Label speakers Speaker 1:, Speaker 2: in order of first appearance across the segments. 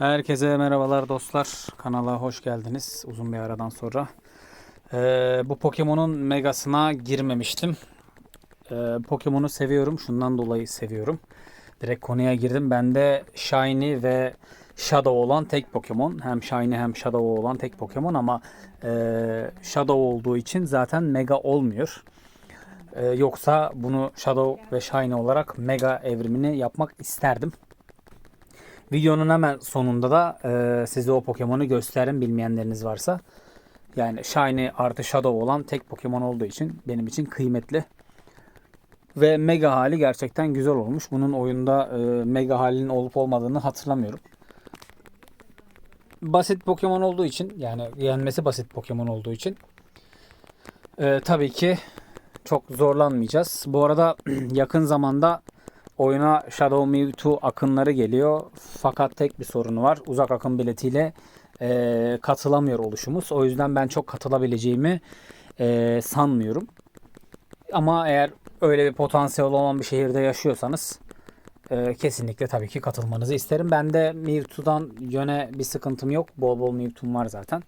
Speaker 1: Herkese merhabalar dostlar. Kanala hoş geldiniz. Uzun bir aradan sonra. Ee, bu Pokemon'un megasına girmemiştim. Ee, Pokemon'u seviyorum. Şundan dolayı seviyorum. Direkt konuya girdim. Bende Shiny ve Shadow olan tek Pokemon. Hem Shiny hem Shadow olan tek Pokemon ama e, Shadow olduğu için zaten mega olmuyor. Ee, yoksa bunu Shadow ve Shiny olarak mega evrimini yapmak isterdim. Videonun hemen sonunda da e, size o Pokemon'u gösterin bilmeyenleriniz varsa. Yani Shiny artı Shadow olan tek Pokemon olduğu için benim için kıymetli. Ve Mega hali gerçekten güzel olmuş. Bunun oyunda e, Mega halinin olup olmadığını hatırlamıyorum. Basit Pokemon olduğu için yani yenmesi basit Pokemon olduğu için e, tabii ki çok zorlanmayacağız. Bu arada yakın zamanda oyuna Shadow Mewtwo akınları geliyor. Fakat tek bir sorunu var. Uzak akım biletiyle e, katılamıyor oluşumuz. O yüzden ben çok katılabileceğimi e, sanmıyorum. Ama eğer öyle bir potansiyel olan bir şehirde yaşıyorsanız e, kesinlikle tabii ki katılmanızı isterim. Ben de Mewtwo'dan yöne bir sıkıntım yok. Bol bol Mewtwo'm var zaten.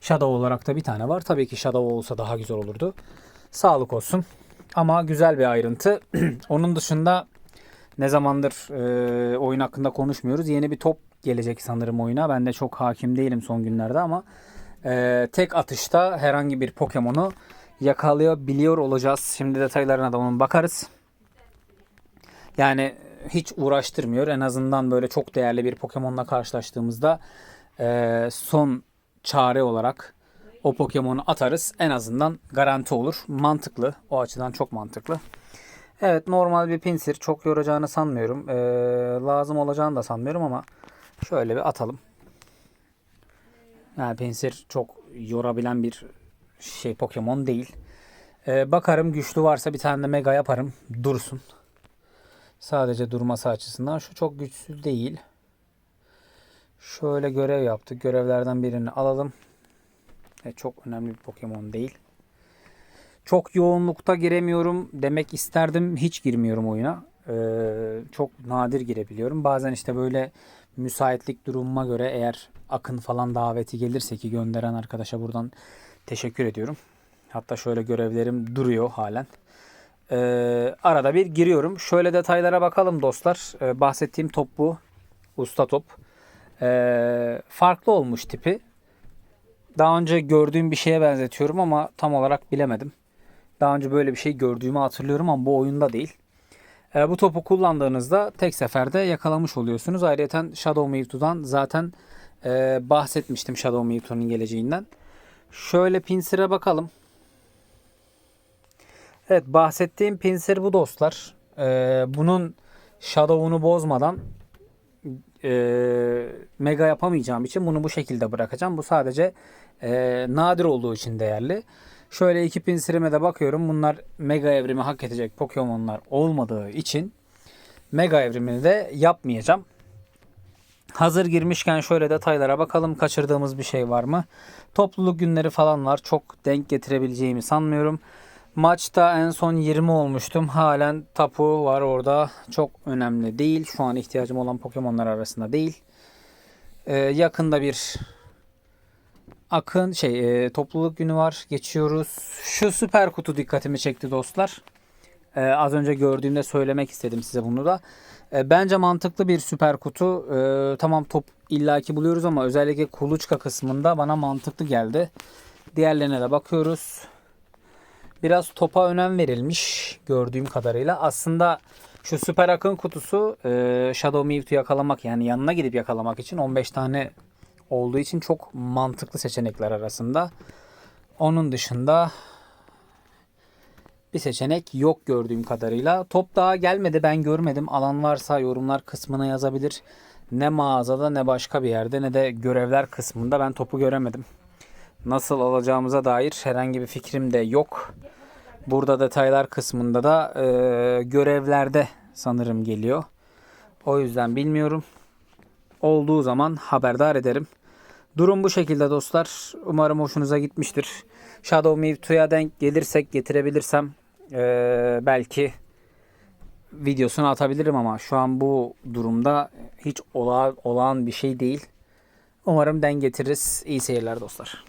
Speaker 1: Shadow olarak da bir tane var. Tabii ki Shadow olsa daha güzel olurdu. Sağlık olsun. Ama güzel bir ayrıntı. Onun dışında ne zamandır e, oyun hakkında konuşmuyoruz. Yeni bir top gelecek sanırım oyuna. Ben de çok hakim değilim son günlerde ama e, tek atışta herhangi bir Pokemon'u yakalayabiliyor olacağız. Şimdi detaylarına da onun bakarız. Yani hiç uğraştırmıyor. En azından böyle çok değerli bir Pokemon'la karşılaştığımızda e, son çare olarak o Pokemon'u atarız. En azından garanti olur. Mantıklı. O açıdan çok mantıklı. Evet normal bir pinsir. Çok yoracağını sanmıyorum. Ee, lazım olacağını da sanmıyorum ama şöyle bir atalım. Yani pinsir çok yorabilen bir şey Pokemon değil. Ee, bakarım güçlü varsa bir tane de mega yaparım. Dursun. Sadece durması açısından. Şu çok güçsüz değil. Şöyle görev yaptık. Görevlerden birini alalım. E, çok önemli bir Pokemon değil. Çok yoğunlukta giremiyorum demek isterdim. Hiç girmiyorum oyuna. Ee, çok nadir girebiliyorum. Bazen işte böyle müsaitlik durumuma göre eğer akın falan daveti gelirse ki gönderen arkadaşa buradan teşekkür ediyorum. Hatta şöyle görevlerim duruyor halen. Ee, arada bir giriyorum. Şöyle detaylara bakalım dostlar. Ee, bahsettiğim top bu. Usta top. Ee, farklı olmuş tipi. Daha önce gördüğüm bir şeye benzetiyorum ama tam olarak bilemedim. Daha önce böyle bir şey gördüğümü hatırlıyorum ama bu oyunda değil. E, bu topu kullandığınızda tek seferde yakalamış oluyorsunuz. Ayrıca Shadow Mewtwo'dan zaten e, bahsetmiştim Shadow Mewtwo'nun geleceğinden. Şöyle Pinsir'e bakalım. Evet bahsettiğim Pinsir bu dostlar. E, bunun Shadow'unu bozmadan e, mega yapamayacağım için bunu bu şekilde bırakacağım. Bu sadece e, nadir olduğu için değerli. Şöyle iki pinsirime de bakıyorum. Bunlar mega evrimi hak edecek Pokemon'lar olmadığı için mega evrimini de yapmayacağım. Hazır girmişken şöyle detaylara bakalım. Kaçırdığımız bir şey var mı? Topluluk günleri falan var. Çok denk getirebileceğimi sanmıyorum. Maçta en son 20 olmuştum. Halen tapu var orada. Çok önemli değil. Şu an ihtiyacım olan Pokemon'lar arasında değil. Ee, yakında bir Akın şey e, topluluk günü var. Geçiyoruz. Şu süper kutu dikkatimi çekti dostlar. E, az önce gördüğümde söylemek istedim size bunu da. E, bence mantıklı bir süper kutu. E, tamam top illaki buluyoruz ama özellikle kuluçka kısmında bana mantıklı geldi. Diğerlerine de bakıyoruz. Biraz topa önem verilmiş gördüğüm kadarıyla. Aslında şu süper akın kutusu e, Shadow Mewtwo yakalamak yani yanına gidip yakalamak için 15 tane olduğu için çok mantıklı seçenekler arasında. Onun dışında bir seçenek yok gördüğüm kadarıyla. Top daha gelmedi ben görmedim. Alan varsa yorumlar kısmına yazabilir. Ne mağazada ne başka bir yerde ne de görevler kısmında ben topu göremedim. Nasıl alacağımıza dair herhangi bir fikrim de yok. Burada detaylar kısmında da e, görevlerde sanırım geliyor. O yüzden bilmiyorum. Olduğu zaman haberdar ederim. Durum bu şekilde dostlar. Umarım hoşunuza gitmiştir. Shadow Mewtwo'ya denk gelirsek getirebilirsem ee, belki videosunu atabilirim ama şu an bu durumda hiç ola, olağan bir şey değil. Umarım den getiririz. İyi seyirler dostlar.